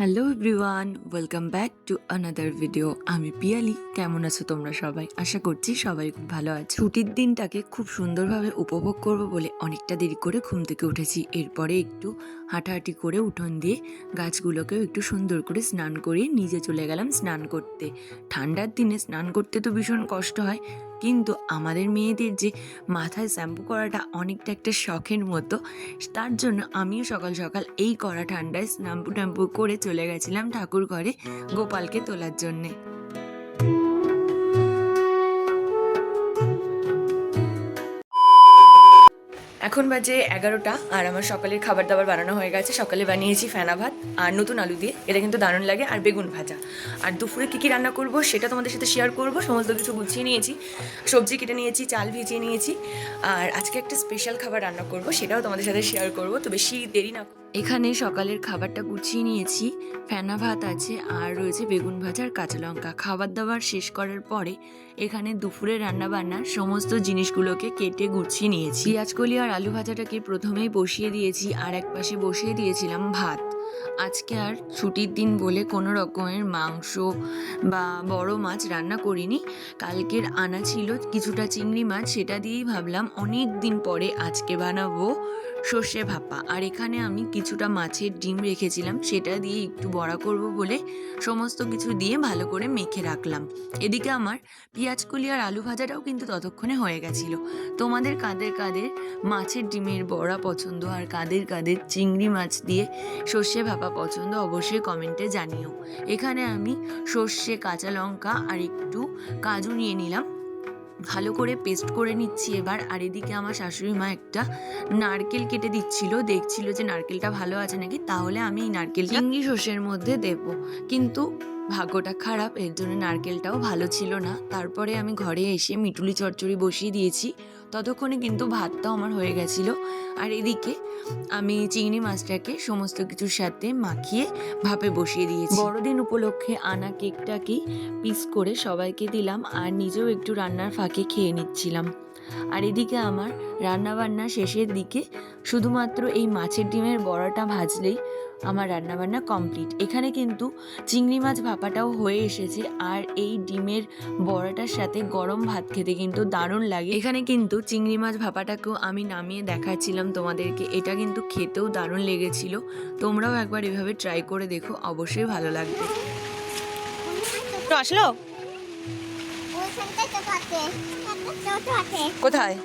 Hello everyone welcome back to another video আমি পিয়ালি, কেমন আছো তোমরা সবাই? আশা করছি সবাই খুব ভালো আছে। ছুটির দিনটাকে খুব সুন্দরভাবে উপভোগ করব বলে অনেকটা দেরি করে ঘুম থেকে উঠেছি। এরপরে একটু হাঁটাহাঁটি করে উঠোন দিয়ে গাছগুলোকেও একটু সুন্দর করে স্নান করিয়ে নিজে চলে গেলাম স্নান করতে। ঠান্ডার দিনে স্নান করতে তো ভীষণ কষ্ট হয়। কিন্তু আমাদের মেয়েদের যে মাথায় শ্যাম্পু করাটা অনেকটা একটা শখের মতো, তার জন্য আমিও সকাল সকাল এই কড়া ঠান্ডায় শ্যাম্পু ট্যাম্পু করে চলে গেছিলাম ঠাকুর ঘরে গোপালকে তোলার জন্যে। এখন বাজে এগারোটা, আর আমার সকালের খাবার দাবার বানানো হয়ে গেছে। সকালে বানিয়েছি ফেনা ভাত আর নতুন আলু দিয়ে। এটা কিন্তু দারুণ লাগে, আর বেগুন ভাজা। আর দুপুরে কী কী রান্না করব সেটা তোমাদের সাথে শেয়ার করব, সমস্ত কিছু গুছিয়ে নিয়েছি। সবজি কেটে নিয়েছি, চাল ভিজিয়ে নিয়েছি। আর আজকে একটা স্পেশাল খাবার রান্না করব, সেটাও তোমাদের সাথে শেয়ার করব। তো বেশি দেরি না এখানে সকালের খাবারটা গুছিয়ে নিয়েছি। ফেনা ভাত আছে, আর রয়েছে বেগুন ভাজা আর কাঁচা লঙ্কা। খাবার দাবার শেষ করার পরে এখানে দুপুরে রান্না বান্নার সমস্ত জিনিসগুলোকে কেটে গুছিয়ে নিয়েছি। পেঁয়াজ কলি আর আলু ভাজাটাকে প্রথমেই বসিয়ে দিয়েছি, আর এক পাশে বসিয়ে দিয়েছিলাম ভাত। আজকে আর ছুটির দিন বলে কোনো রকমের মাংস বা বড় মাছ রান্না করিনি। কালকের আনা ছিল কিছুটা চিংড়ি মাছ, সেটা দিয়েই ভাবলাম অনেক দিন পরে আজকে বানাবো সর্ষে ভাপা। আর এখানে আমি কিছুটা মাছের ডিম রেখেছিলাম, সেটা দিয়ে একটু বড়া করব বলে সমস্ত কিছু দিয়ে ভালো করে মেখে রাখলাম। এদিকে আমার পেঁয়াজকলি আর আলু ভাজাটাও কিন্তু ততক্ষণে হয়ে গেছিল। তোমাদের কাদের কাদের মাছের ডিমের বড়া পছন্দ আর কাদের কাদের চিংড়ি মাছ দিয়ে সর্ষে ভাপা পছন্দ অবশ্যই কমেন্টে জানিও। এখানে আমি সর্ষে, কাঁচা লঙ্কা আর একটু কাজু নিয়ে নিলাম। ভালো করে পেস্ট করে নিচ্ছি এবার। আর এদিকে আমার শাশুড়ি মা একটা নারকেল কেটে দিচ্ছিল দেখছিল যে নারকেলটা ভালো আছে নাকি তাহলে আমি এই নারকেল চিংড়ি সর্ষের মধ্যে দেব। কিন্তু ভাগ্যটা খারাপ এর জন্য নারকেলটাও ভালো ছিল না। তারপরে আমি ঘরে এসে মিটুলি চচ্চড়ি বসিয়ে দিয়েছি। ততক্ষণে কিন্তু ভাতটাও আমার হয়ে গেছিল। আর এদিকে আমি চিংড়ি মাছটাকে সমস্ত কিছুর সাথে মাখিয়ে ভাপে বসিয়ে দিয়েছি। বড়দিন উপলক্ষে আনা কেকটাকেই পিস করে সবাইকে দিলাম আর নিজেও একটু রান্নার ফাঁকে খেয়ে নিচ্ছিলাম। আর এদিকে আমার রান্নাবান্না শেষের দিকে শুধুমাত্র এই মাছের ডিমের বড়াটা ভাজলেই আমার রান্নাবান্না কমপ্লিট। এখানে কিন্তু চিংড়ি মাছ ভাপাটাও হয়ে এসেছে আর এই ডিমের বড়াটার সাথে গরম ভাত খেতে কিন্তু দারুণ লাগে। এখানে কিন্তু চিংড়ি মাছ ভাপাটাকেও আমি নামিয়ে দেখাচ্ছিলাম তোমাদেরকে। এটা কিন্তু খেতেও দারুণ লেগেছিল। তোমরাও একবার এভাবে ট্রাই করে দেখো অবশ্যই ভালো লাগবে। আসলো? কোথায়?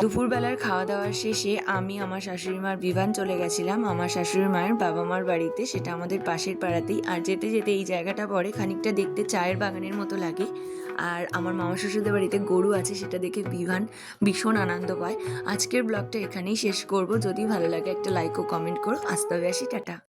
দুপুরবেলার খাওয়া দাওয়া শেষে আমি, আমার শাশুড়ি মার বিভান চলে গেছিলাম। আমার শাশুড়ি মায়ের বাবা মার বাড়িতে। সেটা আমাদের পাশের পাড়াতেই। আর যেতে যেতে এই জায়গাটা পরে খানিকটা দেখতে চায়ের বাগানের মতো লাগে। আর আমার মামা শ্বশুরদের বাড়িতে গরু আছে, সেটা দেখে বিভান ভীষণ আনন্দ পায়। আজকের ব্লগটা এখানেই শেষ করব। যদি ভালো লাগে একটা লাইক ও কমেন্ট করো। আসতে হবে আসি, টাটা।